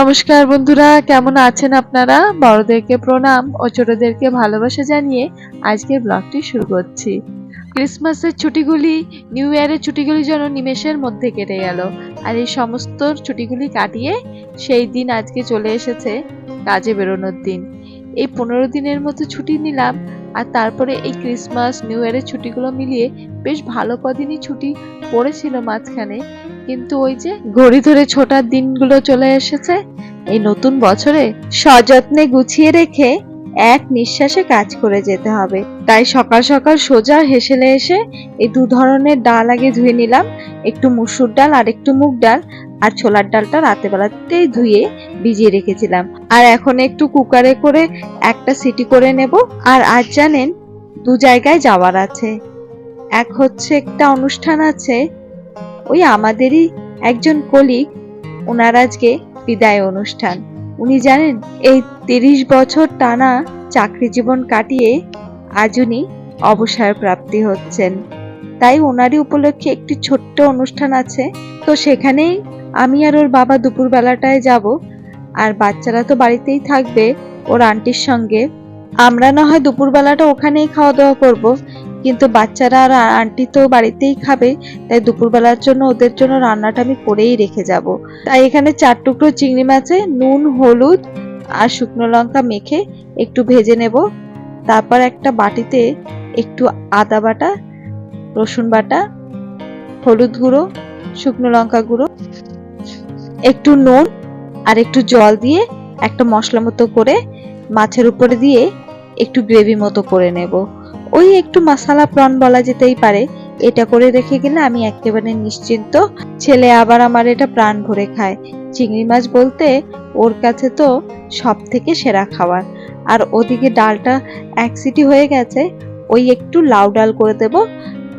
নমস্কার বন্ধুরা, কেমন আছেন আপনারা? বড়দেরকে প্রণাম ও ছোটদেরকে ভালোবাসা জানিয়ে আজকের ব্লগটি শুরু করছি। ক্রিসমাসের ছুটিগুলি, নিউ ইয়ারের ছুটিগুলি যেন নিমেষের মধ্যে কেটে গেল। আর এই সমস্ত ছুটিগুলি কাটিয়ে সেই দিন আজকে চলে এসেছে কাজে বেরোনোর দিন। এই পনেরো দিনের মতো ছুটি নিলাম আর তারপরে এই ক্রিসমাস, নিউ ইয়ারের ছুটিগুলো মিলিয়ে বেশ ভালো কদিনই ছুটি পড়েছিল মাঝখানে। কিন্তু ওই যে ঘড়ি ধরে ছোটার দিনগুলো চলে এসেছে, এই নতুন বছরে সযত্নে গুছিয়ে রেখে এক নিঃশ্বাসে কাজ করে যেতে হবে। তাই সকাল সকাল সোজা হেসেলে এসে এই দু ধরনের ডাল আগে ধুয়ে নিলাম, একটু মুসুর ডাল আর একটু মুগ ডাল, আর ছোলার ডালটা রাতে বেলাতেই ধুয়ে ভিজিয়ে রেখেছিলাম। আর এখন একটু কুকারে করে একটা সিটি করে নেব, আর আজ জানেন দু জায়গায় যাওয়ার আছে। এক হচ্ছে একটা অনুষ্ঠান আছে ওই আমাদেরই একজন কলিগ ওনার আজকে বিদায় অনুষ্ঠান। উনি জানেন, এই তিরিশ বছর টানা চাকরি জীবন কাটিয়ে আজ উনি অবসর প্রাপ্তি হচ্ছেন। তাই ওনারই উপলক্ষে একটি ছোট্ট অনুষ্ঠান আছে। তো সেখানেই আমি আর ওর বাবা দুপুর বেলাটায় যাব। আর বাচ্চারা তো বাড়িতেই থাকবে ওর আন্টির সঙ্গে। আমরা না হয় দুপুর বেলাটা ওখানেই খাওয়া দাওয়া করব। কিন্তু বাচ্চারা আর আন্টি তো বাড়িতেই খাবে, তাই দুপুরবেলার জন্য ওদের জন্য রান্নাটা আমি করেই রেখে যাব। তাই এখানে চার টুকরো চিংড়ি মাছে, নুন, হলুদ আর শুকনো লঙ্কা মেখে একটু ভেজে নেব। তারপর একটা বাটিতে একটু আদা বাটা, রসুন বাটা, হলুদ গুঁড়ো, শুকনো লঙ্কা গুঁড়ো, একটু নুন আর একটু জল দিয়ে একটা মশলা মতো করে মাছের উপরে দিয়ে একটু গ্রেভি মতো করে নেব। ওই একটু মশালা প্রন বলা যেতেই পারে। এটা করে রেখে গেলে আমি একেবারে নিশ্চিন্ত। ছেলে আবার আমার এটা প্রাণ ভরে খায়। চিংড়ি মাছ বলতে ওর কাছে তো সব থেকে সেরা খাবার। আর ওদিকে ডালটা এক সিটি হয়ে গেছে, ওই একটু লাউ ডাল করে দেব,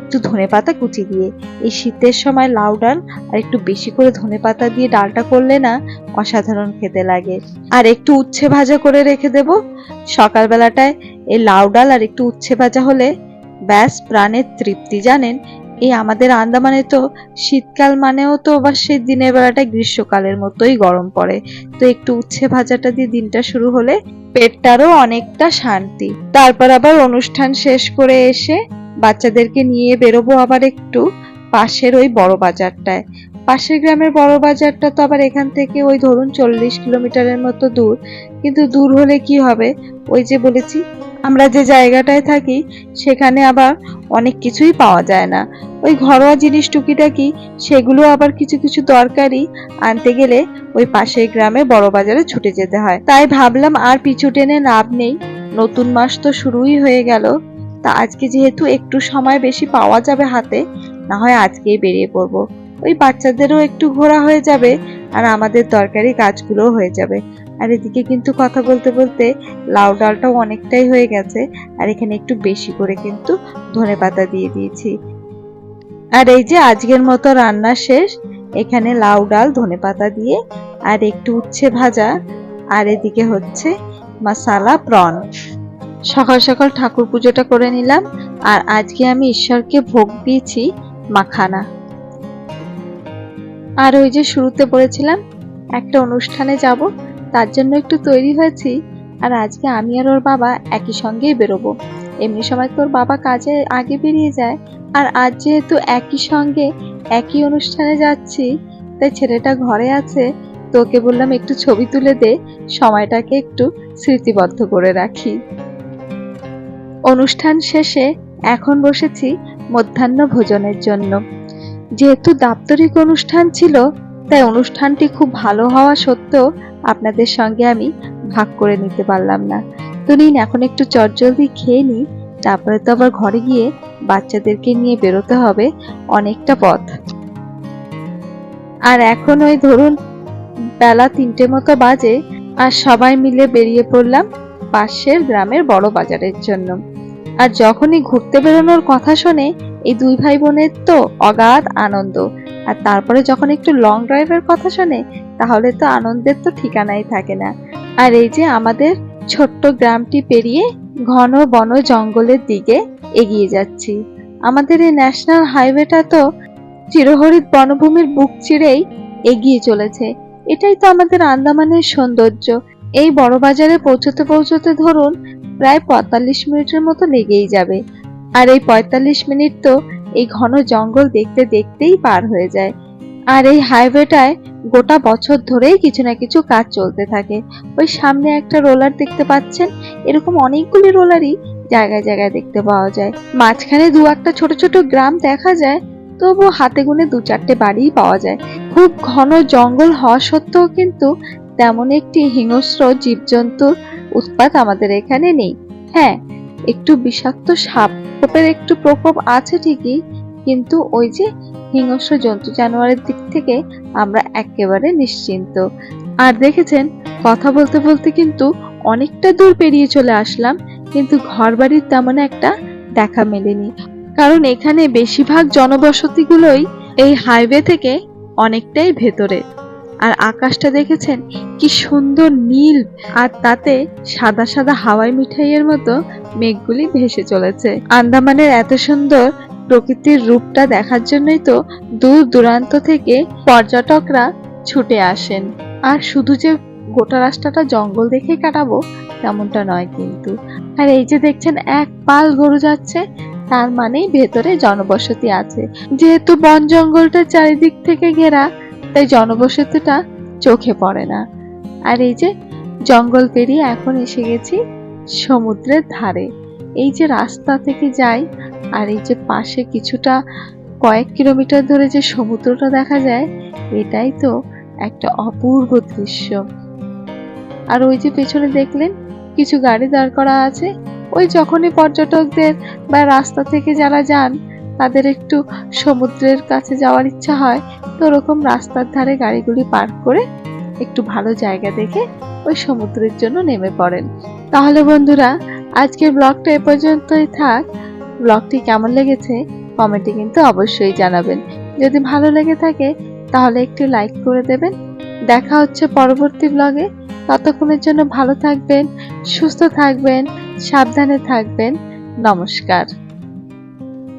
একটু ধনে পাতা কুচি দিয়ে। এই শীতের সময় লাউ ডাল আর একটু বেশি করে ধনে পাতা দিয়ে ডালটা করলে না অসাধারণ খেতে লাগে। আর একটু উচ্ছে ভাজা করে রেখে দেব। সকালবেলাটায় এই লাউ ডাল আর একটু উচ্ছে ভাজা হলে ব্যাস, প্রাণের তৃপ্তি, জানেন? এই আমাদের আন্দামানে তো শীতকাল মানেও তো আবার সেই দিনের বেলাটায় গ্রীষ্মকালের মতোই গরম পড়ে। তো একটু উচ্ছে ভাজাটা দিয়ে দিনটা শুরু হলে পেটটারও অনেকটা শান্তি। তারপর আবার অনুষ্ঠান শেষ করে এসে বাচ্চাদেরকে নিয়ে বেরোবো আবার একটু পাশের ওই বড় বাজারটায়। পাশের গ্রামের বড় বাজারটা তো আবার এখান থেকে ওই ধরুন চল্লিশ কিলোমিটারের মতো দূর। কিন্তু দূর হলে কি হবে? ওই যে বলেছি, আমরা যে জায়গাটায় থাকি, সেখানে আবার অনেক কিছুই পাওয়া যায় না। ওই ঘরোয়া জিনিস টুকিটাকি সেগুলো আবার কিছু কিছু দরকারি আনতে গেলে ওই পাশের গ্রামে বড় বাজারে ছুটে যেতে হয়। তাই ভাবলাম আর পিছু টেনে লাভ নেই। নতুন মাস তো শুরুই হয়ে গেল। তা আজকে যেহেতু একটু সময় বেশি পাওয়া যাবে হাতে, না হয় আজকেই বেরিয়ে পড়ব। ওই বাচ্চাদেরও একটু ঘোরা হয়ে যাবে আর আমাদের দরকারি কাজগুলো হয়ে যাবে। আর এদিকে কিন্তু কথা বলতে বলতে লাউ ডালটাও অনেকটাই হয়ে গেছে আর এখানে একটু বেশি করে কিন্তু ধনে পাতা দিয়ে দিয়েছি। আর এই যে আজকের মতো রান্না শেষ, এখানে লাউ ডাল, ধনে পাতা দিয়ে আর একটু উচ্ছে ভাজা আর এদিকে হচ্ছে মশালা প্রন। সকাল সকাল ঠাকুর পুজোটা করে নিলাম আর আজকে আমি ঈশ্বরকে ভোগ দিয়েছি মাখানা। আর ওই যে শুরুতে বলেছিলাম, একটা অনুষ্ঠানে যাব, তার জন্য একটু তৈরি হয়েছি, আর আজকে আমি আর ওর বাবা একই সঙ্গেই বেরোবো। এমনি সময় তোর বাবা কাজে আগে বেরিয়ে যায়, আর আজ যেহেতু একই সঙ্গে একই অনুষ্ঠানে যাচ্ছি, তাই ছেলেটা ঘরে আছে, তোকে বললাম একটু ছবি তুলে দে, সময়টাকে একটু স্মৃতিবদ্ধ করে রাখি। অনুষ্ঠান শেষে এখন বসেছি মধ্যাহ্ন ভোজনের জন্য। যেহেতু দাপ্তরিক অনুষ্ঠান ছিল, তাই অনুষ্ঠানটি খুব ভালো হওয়া সত্ত্বেও আপনাদের সঙ্গে আমি ভাগ করে নিতে পারলাম না। তো নিন, এখন একটু চটজলদি খেয়ে নিই। তারপরে তো আবার ঘরে গিয়ে বাচ্চাদেরকে নিয়ে বেরোতে হবে অনেকটা পথ। আর এখন ওই ধরুন বেলা তিনটে মতো বাজে আর সবাই মিলে বেরিয়ে পড়লাম পাশের গ্রামের বড় বাজারের জন্য। আর যখনই ঘুরতে বেরোনোর কথা শোনে এই দুই ভাই বোনের তো অগাধ আনন্দ। আর তারপরে যখন একটু লং ড্রাইভের কথা শোনে, তাহলে তো আনন্দের তো ঠিকানাই থাকে না। আর এই যে আমাদের ছোট্ট গ্রামটি পেরিয়ে ঘন বন জঙ্গলের দিকে এগিয়ে যাচ্ছি। আমাদের এই ন্যাশনাল হাইওয়েটা তো চিরহরিত বনভূমির বুক চিরেই এগিয়ে চলেছে। এটাই তো আমাদের আন্দামানের সৌন্দর্য। এই বড় বাজারে পৌঁছতে পৌঁছতে ধরুন প্রায় পঁয়তাল্লিশ মিনিটের মতো লেগেই যাবে। আর এই পঁয়তাল্লিশ মিনিট তো এই ঘন জঙ্গল দেখতে দেখতেই পার হয়ে যায়। আর এই হাইওয়েটায় গোটা বছর ধরেই কিছু না কিছু কাজ চলতে থাকে। ওই সামনে একটা রোলার দেখতে পাচ্ছেন? এরকম অনেকগুলি রোলারই জায়গায় জায়গায় দেখতে পাওয়া যায়। মাঝখানে দু একটা ছোট ছোট গ্রাম দেখা যায় তবু হাতে গুনে দু চারটে বাড়িই পাওয়া যায়। খুব ঘন জঙ্গল হওয়া সত্ত্বেও কিন্তু তেমন একটি হিংস্র জীবজন্তুর উৎপাত আমাদের এখানে নেই। হ্যাঁ একটু বিষাক্ত সাপ। খোপের একটু প্রকোপ আছে ঠিকই, কিন্তু ওই যে হিংস্র জন্তু জানোয়ারের দিক থেকে আমরা একেবারে নিশ্চিন্ত। আর দেখেছেন, কথা বলতে বলতে কিন্তু অনেকটা দূর পেরিয়ে চলে আসলাম, কিন্তু ঘর বাড়ির তেমন একটা দেখা মেলেনি। কারণ এখানে বেশিরভাগ জনবসতিগুলোই এই হাইওয়ে থেকে অনেকটাই ভেতরে। আর আকাশটা দেখেছেন? কি সুন্দর নীল। আর তাতে সাদা সাদা হাওয়াই মিঠাইয়ের মতো মেঘগুলি ভেসে চলেছে। আন্দামানের এত সুন্দর প্রকৃতির রূপটা দেখার জন্যই তো দূর দূরান্ত থেকে পর্যটকরা ছুটে আসেন। আর শুধু যে গোটা রাস্তাটা জঙ্গল দেখেই কাটাবো, তেমনটা নয় কিন্তু। আর এই যে দেখছেন, এক পাল গরু যাচ্ছে, তার মানেই ভেতরে জনবসতি আছে। যেহেতু বন জঙ্গলটা চারিদিক থেকে ঘেরা তাই জনবসতিটা চোখে পড়ে না। আর এই যে জঙ্গল পেরিয়ে এখন এসে গেছি সমুদ্রের ধারে। এই যে রাস্তা থেকে যাই আর এই যে পাশে কিছুটা কয়েক কিলোমিটার ধরে যে সমুদ্রটা দেখা যায়, এটাই তো একটা অপূর্ব দৃশ্য। আর ওই যে পেছনে দেখলেন কিছু গাড়ি দাঁড় করা আছে। ওই যখনই পর্যটকদের বা রাস্তা থেকে যারা যান, তাদের একটু সমুদ্রের কাছে যাওয়ার ইচ্ছা হয় তো ওরকম রাস্তার ধারে গাড়িগুলি পার্ক করে একটু ভালো জায়গা দেখে ওই সমুদ্রের জন্য নেমে পড়েন। তাহলে বন্ধুরা, আজকের ব্লগটা এ পর্যন্তই থাক। ব্লগটি কেমন লেগেছে কমেন্টে কিন্তু অবশ্যই জানাবেন। যদি ভালো লেগে থাকে, তাহলে একটু লাইক করে দেবেন। দেখা হচ্ছে পরবর্তী ব্লগে। ততক্ষণের জন্য ভালো থাকবেন, সুস্থ থাকবেন, সাবধানে থাকবেন। নমস্কার।